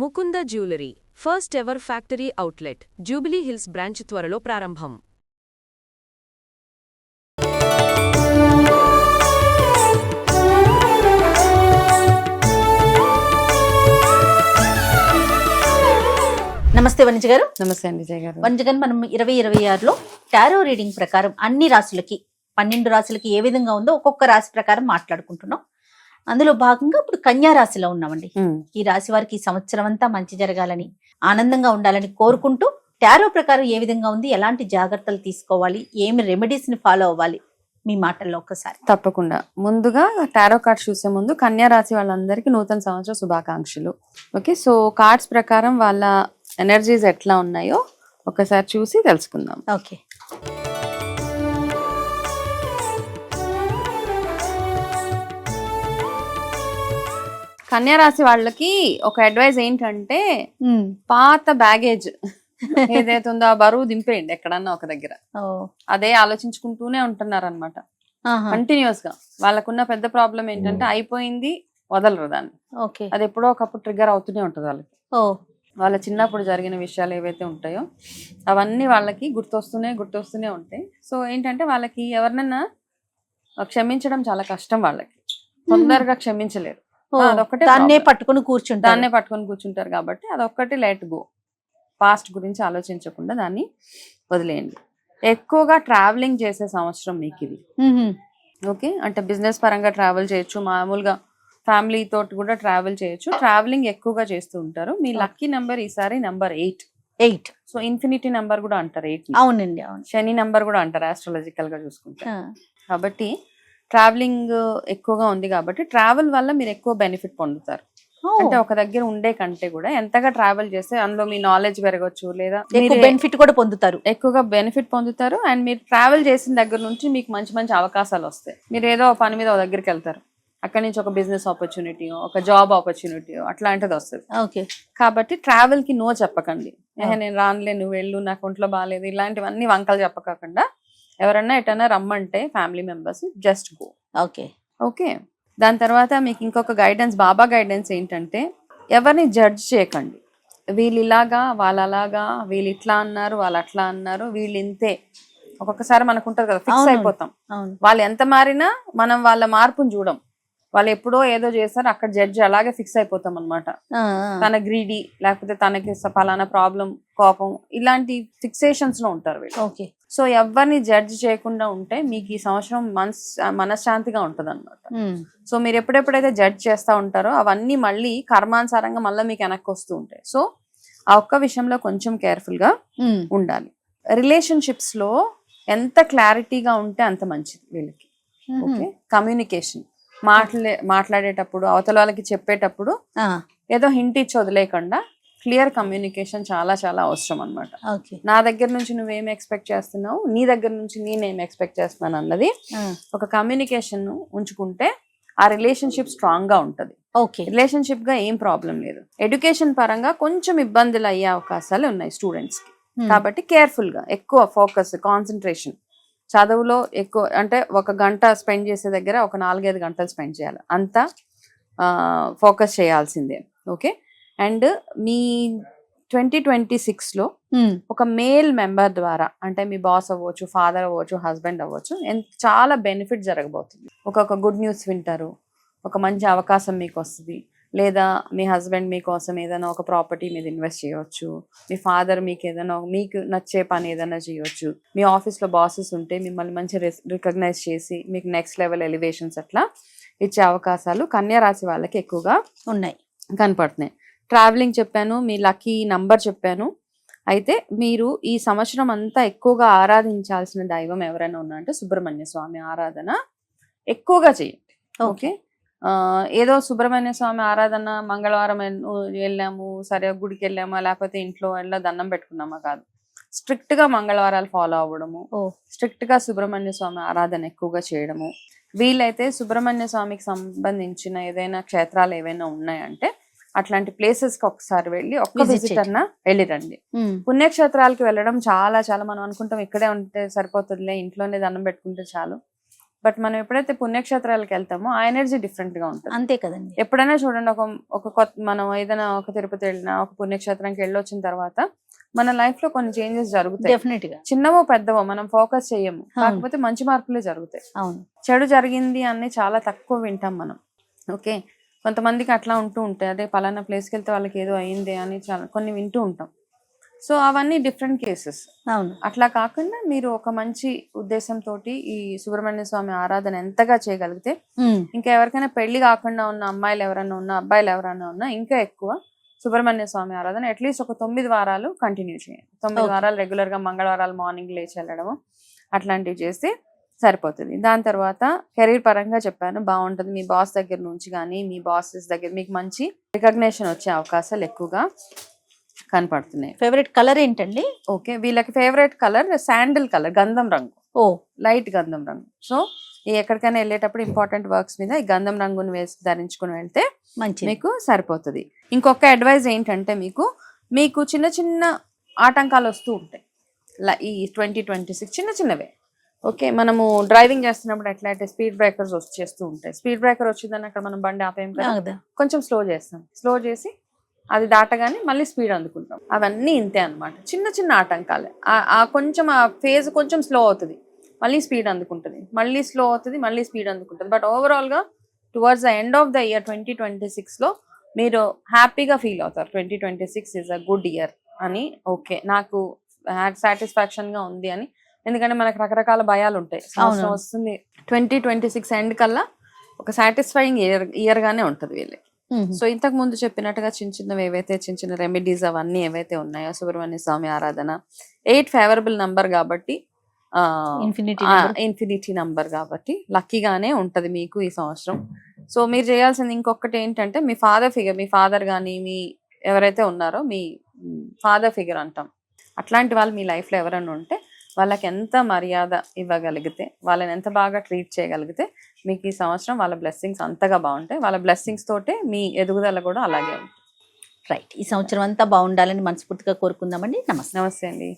Mukunda jewellery first ever factory outlet Jubilee Hills branch త్వరలో ప్రారంభం. నమస్తే వనిజ గారు. నమస్తే అండి జయ గారు. వనిజ గారు మనం ఇరవై ఇరవై ఆరులో టారో రీడింగ్ ప్రకారం అన్ని రాశులకి పన్నెండు రాశులకి ఏ విధంగా ఉందో ఒక్కొక్క రాశి ప్రకారం మాట్లాడుకుంటున్నాం. అందులో భాగంగా ఇప్పుడు కన్యా రాశిలో ఉన్నామండి. ఈ రాశి వారికి ఈ సంవత్సరం అంతా మంచి జరగాలని ఆనందంగా ఉండాలని కోరుకుంటూ టారో ప్రకారం ఏ విధంగా ఉంది ఎలాంటి జాగ్రత్తలు తీసుకోవాలి ఏమి రెమెడీస్ని ఫాలో అవ్వాలి మీ మాటల్లో ఒక్కసారి. తప్పకుండా. ముందుగా టారో కార్డ్స్ చూసే ముందు కన్యా రాశి వాళ్ళందరికీ నూతన సంవత్సర శుభాకాంక్షలు. ఓకే సో కార్డ్స్ ప్రకారం వాళ్ళ ఎనర్జీస్ ఎట్లా ఉన్నాయో ఒకసారి చూసి తెలుసుకుందాం. ఓకే. కన్యా రాశి వాళ్ళకి ఒక అడ్వైజ్ ఏంటంటే పాత బ్యాగేజ్ ఏదైతే ఉందో ఆ బరువు దింపేయండి ఎక్కడన్నా ఒక దగ్గర. ఓ, అదే ఆలోచించుకుంటూనే ఉంటున్నారు అనమాట కంటిన్యూస్గా. వాళ్ళకున్న పెద్ద ప్రాబ్లం ఏంటంటే అయిపోయింది వదలరు దాన్ని. ఓకే. అది ఎప్పుడో ఒకప్పుడు ట్రిగ్గర్ అవుతూనే ఉంటుంది వాళ్ళకి. ఓ. వాళ్ళ చిన్నప్పుడు జరిగిన విషయాలు ఏవైతే ఉంటాయో అవన్నీ వాళ్ళకి గుర్తొస్తూనే గుర్తొస్తూనే ఉంటాయి. సో ఏంటంటే వాళ్ళకి ఎవరినైనా క్షమించడం చాలా కష్టం వాళ్ళకి. తొందరగా క్షమించలేరు. దాన్నే. పట్టుకుని కూర్చుంటాను దాన్నే పట్టుకొని కూర్చుంటారు కాబట్టి అదొక్కటి లెట్ గో పాస్ట్ గురించి ఆలోచించకుండా దాన్ని వదిలేయండి. ఎక్కువగా ట్రావెలింగ్ చేసే సంవత్సరం మీకు ఇది. ఓకే అంటే బిజినెస్ పరంగా ట్రావెల్ చేయొచ్చు. మామూలుగా ఫ్యామిలీ తోటి కూడా ట్రావెల్ చేయొచ్చు. ట్రావెలింగ్ ఎక్కువగా చేస్తూ ఉంటారు. మీ లక్కీ నెంబర్ ఈసారి number eight eight so infinity number కూడా అంటారు ఎయిట్ అవునండి అవును. శని నెంబర్ కూడా అంటారు ఆస్ట్రాలజికల్గా చూసుకుంటే. కాబట్టి ట్రావెలింగ్ ఎక్కువగా ఉంది కాబట్టి ట్రావెల్ వల్ల మీరు ఎక్కువ బెనిఫిట్ పొందుతారు. అంటే ఒక దగ్గర ఉండే కంటే కూడా ఎంతగా ట్రావెల్ చేస్తే అందులో మీ నాలెడ్జ్ పెరగచ్చు లేదా బెనిఫిట్ కూడా పొందుతారు. ఎక్కువగా బెనిఫిట్ పొందుతారు. అండ్ మీరు ట్రావెల్ చేసిన దగ్గర నుంచి మీకు మంచి మంచి అవకాశాలు వస్తాయి. మీరు ఏదో ఒక పని మీద ఒక దగ్గరికి వెళ్తారు. అక్కడి నుంచి ఒక బిజినెస్ ఆపర్చునిటీ ఒక జాబ్ ఆపర్చునిటీ అట్లాంటిది వస్తుంది. ఓకే. కాబట్టి ట్రావెల్కి నో చెప్పకండి. నేను రానులే నువ్వు వెళ్ళు నాకు ఒంట్లో బాగాలేదు ఇలాంటివన్నీ వంకలు చెప్పకుండా ఎవరన్నా ఎటన్నా రమ్మంటే family members just go. Okay. Okay. దాని తర్వాత మీకు ఇంకొక గైడెన్స్ బాబా గైడెన్స్ ఏంటంటే ఎవరిని జడ్జ్ చేయకండి. వీళ్ళు ఇలాగా వాళ్ళు అలాగా వీళ్ళు ఇట్లా అన్నారు వాళ్ళు అట్లా అన్నారు వీళ్ళు ఇంతే ఒక్కొక్కసారి మనకు ఉంటుంది కదా ఫిక్స్. అయిపోతాం. వాళ్ళు ఎంత మారినా మనం వాళ్ళ మార్పును చూడం. వాళ్ళు ఎప్పుడో ఏదో చేస్తారు అక్కడ జడ్జి అలాగే ఫిక్స్ అయిపోతాం అనమాట. తన గ్రీడీ లేకపోతే తనకి ఫలానా ప్రాబ్లం కోపం ఇలాంటి ఫిక్సేషన్స్లో ఉంటారు వీళ్ళు. ఓకే. సో ఎవరిని జడ్జ్ చేయకుండా ఉంటే మీకు ఈ సంవత్సరం మనస్ మనశ్శాంతిగా ఉంటది అనమాట సో మీరు ఎప్పుడెప్పుడైతే జడ్జ్ చేస్తూ ఉంటారో అవన్నీ మళ్ళీ కర్మానుసారంగా మళ్ళీ మీకు వెనక్కి వస్తూ ఉంటాయి. సో ఆ ఒక్క విషయంలో కొంచెం కేర్ఫుల్గా ఉండాలి. రిలేషన్షిప్స్లో ఎంత క్లారిటీగా ఉంటే అంత మంచిది వీళ్ళకి. ఓకే? కమ్యూనికేషన్ మాట్లాడే మాట్లాడేటప్పుడు అవతల వాళ్ళకి చెప్పేటప్పుడు ఏదో హింట్ ఇచ్చి వదిలేయకుండా క్లియర్ కమ్యూనికేషన్ చాలా చాలా అవసరం అన్నమాట. ఓకే. నా దగ్గర నుంచి నువ్వేం ఎక్స్పెక్ట్ చేస్తున్నావు? నీ దగ్గర నుంచి నేనేం ఎక్స్పెక్ట్ చేస్తున్నాను అన్నది ఒక కమ్యూనికేషన్ ఉంచుకుంటే ఆ రిలేషన్షిప్ స్ట్రాంగ్గా ఉంటది. ఓకే. రిలేషన్షిప్గా ఏం ప్రాబ్లం లేదు. ఎడ్యుకేషన్ పరంగా కొంచెం ఇబ్బందులు అయ్యే అవకాశాలు ఉన్నాయి స్టూడెంట్స్కి. కాబట్టి కేర్ఫుల్గా ఎక్కువ ఫోకస్ కాన్సన్ట్రేషన్ చదువులో ఎక్కువ అంటే ఒక గంట స్పెండ్ చేసే దగ్గర ఒక నాలుగైదు గంటలు స్పెండ్ చేయాలి. అంతా ఫోకస్ చేయాల్సిందే. ఓకే? అండ్ మీ ట్వంటీ ట్వంటీ సిక్స్లో ఒక మేల్ మెంబర్ ద్వారా అంటే మీ బాస్ అవ్వచ్చు ఫాదర్ అవ్వచ్చు హస్బెండ్ అవ్వచ్చు చాలా బెనిఫిట్ జరగబోతుంది. ఒక్కొక్క గుడ్ న్యూస్ వింటారు. ఒక మంచి అవకాశం మీకు వస్తుంది లేదా మీ హస్బెండ్ మీకోసం ఏదైనా ఒక ప్రాపర్టీ మీద ఇన్వెస్ట్ చేయవచ్చు మీ ఫాదర్ మీకు ఏదైనా మీకు నచ్చే పని ఏదైనా చేయవచ్చు మీ ఆఫీస్లో బాసెస్ ఉంటే మిమ్మల్ని మంచి రికగ్నైజ్ చేసి మీకు నెక్స్ట్ లెవెల్ ఎలివేషన్స్ అట్లా ఇచ్చే అవకాశాలు కన్యా రాశి వాళ్ళకి ఎక్కువగా ఉన్నాయి కనపడుతున్నాయి. ట్రావెలింగ్ చెప్పాను మీ లక్కీ నంబర్ చెప్పాను. అయితే మీరు ఈ సంవత్సరం అంతా ఎక్కువగా ఆరాధించాల్సిన దైవం ఎవరైనా ఉన్నా అంటే సుబ్రహ్మణ్య స్వామి ఆరాధన ఎక్కువగా చేయండి. ఓకే? ఏదో సుబ్రహ్మణ్య స్వామి ఆరాధన మంగళవారం వెళ్ళాము సరే గుడికి వెళ్ళామా లేకపోతే ఇంట్లో వెళ్ళా దండం పెట్టుకున్నామా కాదు. స్ట్రిక్ట్గా మంగళవారాలు ఫాలో అవ్వడము. స్ట్రిక్ట్గా సుబ్రహ్మణ్య స్వామి ఆరాధన ఎక్కువగా చేయడము. వీలైతే సుబ్రహ్మణ్య స్వామికి సంబంధించిన ఏదైనా క్షేత్రాలు ఏవైనా ఉన్నాయంటే అట్లాంటి ప్లేసెస్కి ఒకసారి వెళ్ళి ఒక్క విజిట్ అన్నా వెళ్ళిరండి పుణ్యక్షేత్రాలకి వెళ్ళడం చాలా చాలా మనం అనుకుంటాం ఇక్కడే ఉంటే సరిపోతుందిలే ఇంట్లోనే దండం పెట్టుకుంటే చాలు. బట్ మనం ఎప్పుడైతే పుణ్యక్షేత్రాలకు వెళ్తామో ఆ ఎనర్జీ డిఫరెంట్గా ఉంటుంది. అంతే కదండి. ఎప్పుడైనా చూడండి ఒక ఒక కొత్త మనం ఏదైనా ఒక తిరుపతి వెళ్ళినా ఒక పుణ్యక్షేత్రానికి వెళ్ళి వచ్చిన తర్వాత మన లైఫ్లో కొన్ని చేంజెస్ జరుగుతాయి. డెఫినెట్గా. చిన్నవో పెద్దవో మనం ఫోకస్ చేయము. కాకపోతే మంచి మార్పులే జరుగుతాయి. అవును. చెడు జరిగింది అని చాలా తక్కువ వింటాం మనం. ఓకే? కొంతమందికి అట్లా ఉంటూ ఉంటాయి. అదే పలానా ప్లేస్కి వెళ్తే వాళ్ళకి ఏదో అయింది అని చాలా కొన్ని వింటూ ఉంటాం. సో అవన్నీ డిఫరెంట్ కేసెస్. అవును. అట్లా కాకుండా మీరు ఒక మంచి ఉద్దేశంతో ఈ సుబ్రహ్మణ్య స్వామి ఆరాధన ఎంతగా చేయగలిగితే ఇంకా ఎవరికైనా పెళ్ళి కాకుండా ఉన్న అమ్మాయిలు ఎవరైనా ఉన్నా అబ్బాయిలు ఎవరైనా ఉన్నా ఇంకా ఎక్కువ సుబ్రహ్మణ్య స్వామి ఆరాధన అట్లీస్ట్ ఒక తొమ్మిది వారాలు కంటిన్యూ చేయండి. తొమ్మిది. వారాలు రెగ్యులర్గా మంగళవారాలు మార్నింగ్ లేచి వెళ్ళడము అట్లాంటివి చేస్తే సరిపోతుంది. దాని తర్వాత కెరీర్ పరంగా చెప్పాను బాగుంటుంది. మీ బాస్ దగ్గర నుంచి కానీ మీ బాసెస్ దగ్గర మీకు మంచి రికగ్నేషన్ వచ్చే అవకాశాలు ఎక్కువగా కనపడుతున్నాయి. ఫేవరెట్ కలర్ ఏంటండి? ఓకే వీళ్ళకి ఫేవరెట్ కలర్ శాండిల్ కలర్ గంధం రంగు. ఓ. లైట్ గంధం రంగు. సో ఎక్కడికైనా వెళ్ళేటప్పుడు ఇంపార్టెంట్ వర్క్స్ మీద ఈ గంధం రంగుని వేసి ధరించుకుని వెళ్తే మంచి మీకు సరిపోతుంది. ఇంకొక అడ్వైజ్ ఏంటంటే మీకు మీకు చిన్న చిన్న ఆటంకాలు వస్తూ ఉంటాయి. ఈ ట్వంటీ ట్వంటీ సిక్స్ చిన్న చిన్నవే. ఓకే మనము డ్రైవింగ్ చేస్తున్నప్పుడు ఎట్లా అయితే స్పీడ్ బ్రేకర్స్ వచ్చేస్తూ ఉంటాయి. స్పీడ్ బ్రేకర్ వచ్చిందని అక్కడ మనం బండి ఆపేయం కదా? కొంచెం స్లో చేస్తాం. స్లో చేసి అది దాటగానే మళ్ళీ స్పీడ్ అందుకుంటాం. అవన్నీ ఇంతే అన్నమాట. చిన్న చిన్న ఆటంకాలే. ఆ- కొంచెం ఆ ఫేజ్ కొంచెం స్లో అవుతుంది. మళ్ళీ స్పీడ్ అందుకుంటుంది. మళ్ళీ స్లో అవుతుంది మళ్ళీ స్పీడ్ అందుకుంటుంది. బట్ ఓవరాల్గా towards the end of the year twenty twenty సిక్స్లో మీరు హ్యాపీగా ఫీల్ అవుతారు. Twenty twenty six is a good year అని ఓకే. నాకు సాటిస్ఫాక్షన్గా ఉంది అని. ఎందుకంటే మనకు రకరకాల భయాలు ఉంటాయి సంవత్సరం. వస్తుంది. ట్వంటీ ట్వంటీ సిక్స్ ఎండ్ కల్లా ఒక సాటిస్ఫైయింగ్ ఇయర్ ఇయర్ గానే ఉంటది వీళ్ళకి. సో ఇంతకు ముందు చెప్పినట్టుగా చిన్న చిన్నవి ఏవైతే చిన్న చిన్న రెమెడీస్ అవన్నీ ఏవైతే ఉన్నాయో సుబ్రహ్మణ్య స్వామి ఆరాధన ఎయిట్ ఫేవరబుల్ నంబర్ కాబట్టి. ఇన్ఫినిటీ నంబర్ కాబట్టి లక్కీగానే ఉంటది మీకు ఈ సంవత్సరం. సో మీరు చేయాల్సింది ఇంకొకటి ఏంటంటే మీ ఫాదర్ ఫిగర్ మీ ఫాదర్ కానీ మీ ఎవరైతే ఉన్నారో మీ ఫాదర్ ఫిగర్ అంటాం. అట్లాంటి వాళ్ళు మీ లైఫ్లో ఎవరైనా ఉంటే వాళ్ళకి ఎంత మర్యాద ఇవ్వగలిగితే వాళ్ళని ఎంత బాగా ట్రీట్ చేయగలిగితే మీకు ఈ సంవత్సరం వాళ్ళ బ్లెస్సింగ్స్ అంతగా బాగుంటాయి. వాళ్ళ బ్లెస్సింగ్స్ తోటే మీ ఎదుగుదల కూడా అలాగే ఉంటుంది. రైట్ ఈ సంవత్సరం అంతా బాగుండాలని మనస్ఫూర్తిగా కోరుకుందామండి. నమస్తే. నమస్తే అండి.